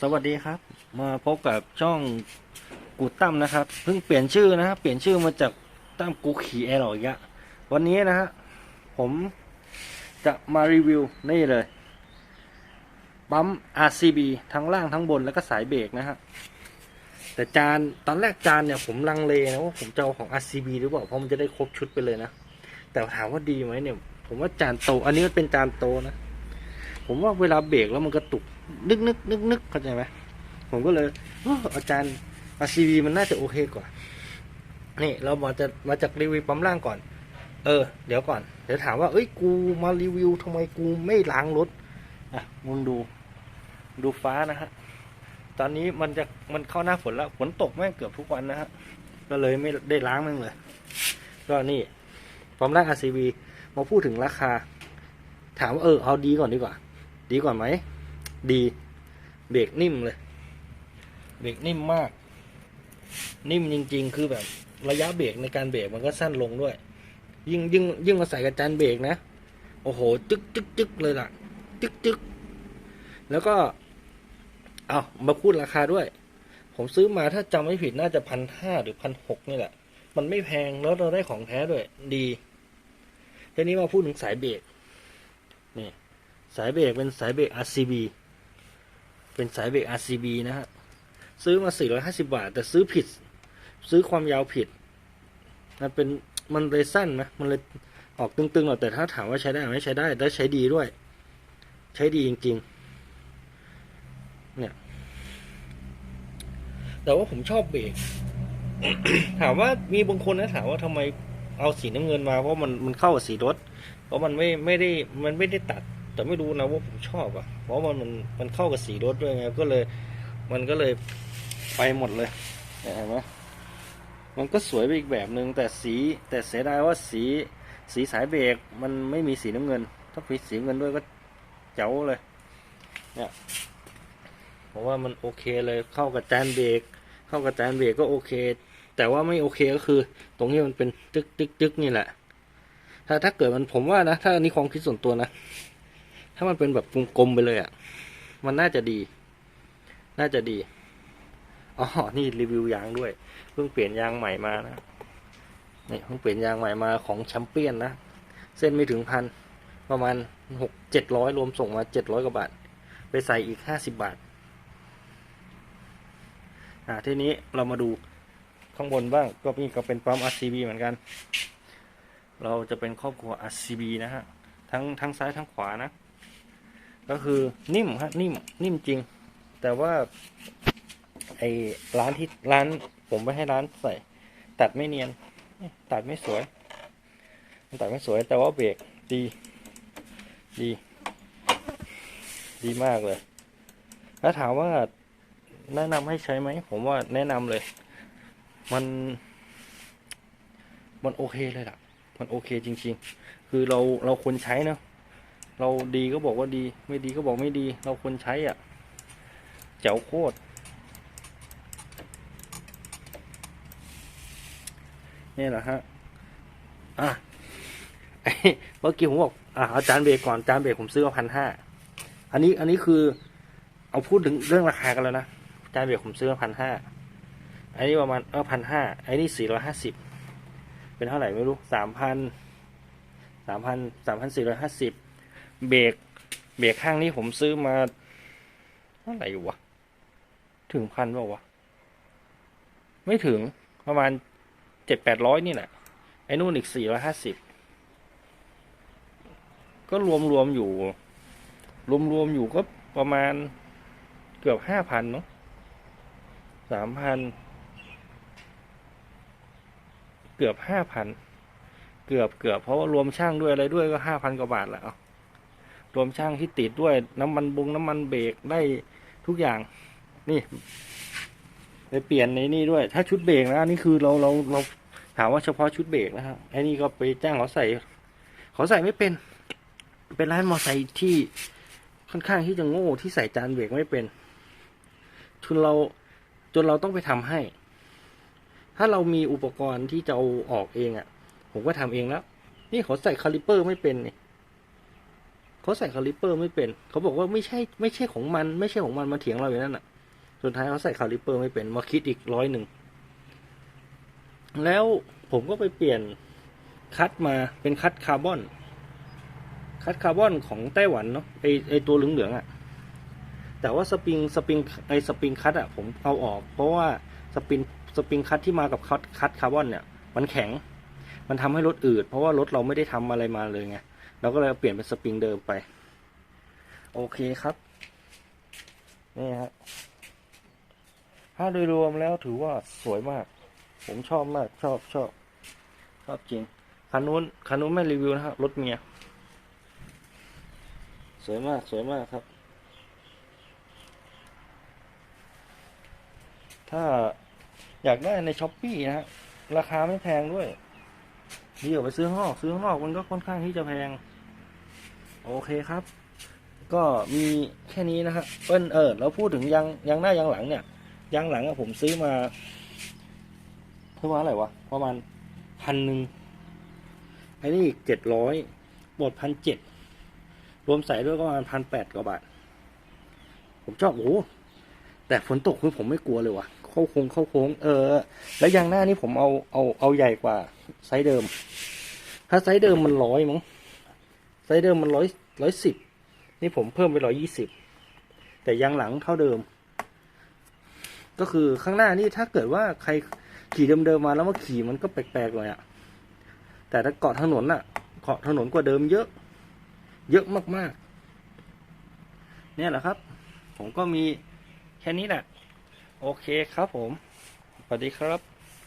สวัสดีครับ มาพบกับช่องกูตั้มนะครับ เพิ่งเปลี่ยนชื่อนะฮะเปลี่ยนชื่อมาจากตั้มกูขี่แอร์หรอกอีกอะวันนี้นะฮะผมจะมารีวิวนี่เลยปั๊ม RCB ทั้งล่างทั้งบนแล้วก็สายเบรกนะฮะแต่จานตอนแรกจานเนี่ยผมลังเลนะว่าผมจะเอาของ RCB หรือเปล่าเพราะมันจะได้ครบชุดไปเลยนะ แต่ถามว่าดีไหมเนี่ย ผมว่าจานโต อันนี้มันเป็นจานโตนะ ผมว่าเวลาเบรกแล้วมันกระตุก นึกนึกนึกนึกเข้าใจไหมผมก็เลยอาจารย์ RCB มันน่าจะโอเคกว่า นี่ เรามาจะมาจากรีวิวปั๊มล่างก่อน เออ เดี๋ยวก่อน เดี๋ยวถามว่า เอ้ย กูมารีวิวทำไมกูไม่ล้างรถ อะมึงดู ดูฟ้านะฮะ ตอนนี้มันจะมันเข้าหน้าฝนแล้ว ฝนตกแม่งเกือบทุกวันนะฮะ ก็เลยไม่ได้ล้างแม่งเลย ก็นี่ปั๊มล่าง RCB มาพูดถึงราคา ถามว่าเออเอาดีก่อนดีกว่า ดีกว่าไหม ดี เบรกนิ่มเลย เบรกนิ่มมาก นิ่มจริง ๆ คือแบบระยะเบรกในการเบรกมันก็สั้นลงด้วย ยิ่งยิ่งยิ่งมาใส่กับจานเบรกนะ โอ้โห จึกจึกจึกเลยล่ะ จึกจึกแล้วก็ เอามาพูดราคาด้วย ผมซื้อมาถ้าจำไม่ผิดน่าจะพันห้าหรือพันหกนี่แหละ มันไม่แพงแล้วเราได้ของแท้ด้วย ดีทีนี้มาพูดถึงสายเบรกนี่ สายเบรกเป็นสายเบรก RCB เป็นสายเบรก RCB นะฮะ ซื้อมา 450 บาท แต่ซื้อผิด ซื้อความยาวผิด มันเป็น มันเลยสั้นไหมมันเลยออกตึงๆหน่อยแต่ถ้าถามว่าใช้ได้ไหมใช้ได้ และใช้ดีด้วย ใช้ดีจริง ๆ เนี่ย แต่ว่าผมชอบเบรก ถามว่ามีบางคนนะถามว่าทำไมเอาสีน้ำเงินมาเพราะมันมันเข้ากับสีรถ เพราะมันไม่ไม่ได้มันไม่ได้ตัด แต่ไม่รู้นะว่าผมชอบอะ เพราะมันมันมันเข้ากับสีรถด้วยไง ก็เลย มันก็เลยไปหมดเลยเห็นไหมมันก็สวยไปอีกแบบหนึ่งแต่สีแต่เสียดายว่าสีสีสายเบรกมันไม่มีสีน้ำเงิน ถ้ามีสีเงินด้วยก็เจ๋วเลย เนี่ยผมว่ามันโอเคเลยเข้ากับจานเบรกเข้ากับจานเบรกก็โอเค แต่ว่าไม่โอเคก็คือ ตรงนี้มันเป็นตึกตึกตึกนี่แหละ ถ้าถ้าเกิดมันผมว่านะ ถ้าอันนี้ความคิดส่วนตัวนะ ถ้ามันเป็นแบบกลมๆไปเลยอะ่ะ มันน่าจะดี น่าจะดี อ๋อ นี่รีวิวยางด้วย เพิ่งเปลี่ยนยางใหม่มานะ นี่เพิ่งเปลี่ยนยางใหม่มาของแชมเปี้ยนนะ เส้นไม่ถึงพัน ประมาณหกเจ็ดร้อยรวมส่งมาเจ็ดร้อยกว่าบาท ไปใส่อีกห้าสิบบาท อ่า ทีนี้เรามาดูข้างบนบ้าง ก็มีก็เป็นปั๊ม RCB เหมือนกัน เราจะเป็นครอบครัว RCB นะฮะ ทั้งทั้งซ้ายทั้งขวานะ ก็คือนิ่มฮะนิ่มนิ่มจริง แต่ว่าไอร้านที่ร้าน ผมไปให้ร้านใส่ ตัดไม่เนียน ตัดไม่สวย มันตัดไม่สวย แต่ว่าเบรกดี ดี ดีมากเลย แล้วถามว่าแนะนำให้ใช้ไหม ผมว่าแนะนำเลย มัน มันโอเคเลยล่ะ มันโอเคจริง ๆ คือเราเราควรใช้เนอะ เราดีก็บอกว่าดี ไม่ดีก็บอกไม่ดี เราควรใช้อะแจ๋วโคตรนี่แหละฮะอะเมื่อกี้ผมบอกอะอาจานเบรกก่อนจานเบรกผมซื้อมาพันห้าอันนี้อันนี้คือ เอาพูดถึงเรื่องราคากันแล้วนะจานเบรกผมซื้อมาพันห้าอันนี้ประมาณเออพันห้าอันนี้สี่ร้อยห้าสิบเป็นเท่าไหร่ไม่รู้สามพันสามพันสามพันสี่ร้อยห้าสิบ เบรกเบรกข้างนี้ผมซื้อมาเท่าไหร่อยู่วะ ถึงพันเปล่าวะ ไม่ถึงประมาณเจ็ดแปดร้อยนี่แหละ ไอ้นู่นอีกสี่ร้อยห้าสิบก็รวมรวมอยู่ รวมรวมอยู่ก็ประมาณเกือบห้าพันเนาะสามพันเกือบห้าพันเกือบเกือบเพราะว่ารวมช่างด้วยอะไรด้วยก็ห้าพันกว่าบาทแล้วอ รวมช่างที่ติดด้วยน้ำมันบุงน้ำมันเบรกได้ทุกอย่าง นี่ไปเปลี่ยนในนี่ด้วย ถ้าชุดเบรกนะนี่คือเราเราเราถามว่าเฉพาะชุดเบรกนะครับไอ้นี่ก็ไปจ้างเขาใส่เขาใส่ไม่เป็น เป็นร้านมอไซค์ที่ค่อนข้างที่จะโง่ที่ใส่จานเบรกไม่เป็นจนเราจนเราต้องไปทำให้ ถ้าเรามีอุปกรณ์ที่จะเอาออกเองอะ่ะ ผมก็ทำเองแล้ว นี่เขาใส่คาลิเปอร์ไม่เป็นนี่ เขาใส่คาลิปเปอร์ไม่เป็น เขาบอกว่าไม่ใช่ไม่ใช่ของมัน ไม่ใช่ของมันมาเถียงเราอยู่นั่นน่ะ สุดท้ายเขาใส่คาลิปเปอร์ไม่เป็น มาคิดอีกร้อยหนึ่ง แล้วผมก็ไปเปลี่ยนคัดมาเป็นคัดคาร์บอน คัดคาร์บอนของไต้หวันเนาะไอไอตัวเหลืองๆอะ่ะ แต่ว่าสปริงสปริงไอสปริงคัดอะ่ะผมเอาออก เพราะว่าสปริงสปริงคัดที่มากับคัดคัดคาร์บอนเนี่ย มันแข็ง มันทำให้รถอืดเพราะว่ารถเราไม่ได้ทำอะไรมาเลยไง เราก็เลยเปลี่ยนเป็นสปริงเดิมไป โอเคครับ นี่ฮะถ้าโดยรวมแล้วถือว่าสวยมาก ผมชอบมากชอบชอบชอบจริงคันนู้นคันนู้นไม่รีวิวนะครับรถเมีย สวยมากสวยมากครับ ถ้าอยากได้ในช้อปปี้นะฮะราคาไม่แพงด้วยดีกว่าไปซื้อข้างนอกซื้อข้างนอกมันก็ค่อนข้างที่จะแพง โอเคครับ ก็มีแค่นี้นะฮะเปิ้ลเออเราพูดถึงยางยางหน้ายางหลังเนี่ยยางหลังอะผมซื้อมาซื้อมาอะไหรวะประมาณพันหนึ่งไอ้นี่เจ็ดร้อยบวกพันเจ็ดรวมใส่ด้วยก็ประมาณพันแปดกว่าบาท ผมชอบโอ้แต่ฝนตกคือผมไม่กลัวเลยว่ะ เข้าโค้งเข้าโค้งเออ แล้วยางหน้านี่ผมเอาเอาเอาใหญ่กว่าไซส์เดิม ถ้าไซส์เดิมมันร้อยมั้ง ไซเดิมมันร้อยร้อยสิบนี่ผมเพิ่มไปร้อยยี่สิบแต่ยางหลังเท่าเดิม ก็คือข้างหน้านี่ถ้าเกิดว่าใครขี่เดิมๆมาแล้วมาขี่มันก็แปลกๆเลยอะแต่ถ้าเกาะถนนอะเกาะถนนกว่าเดิมเยอะ เยอะมากๆ เนี่ยแหละครับ ผมก็มีแค่นี้แหละ โอเคครับผม สวัสดีครับ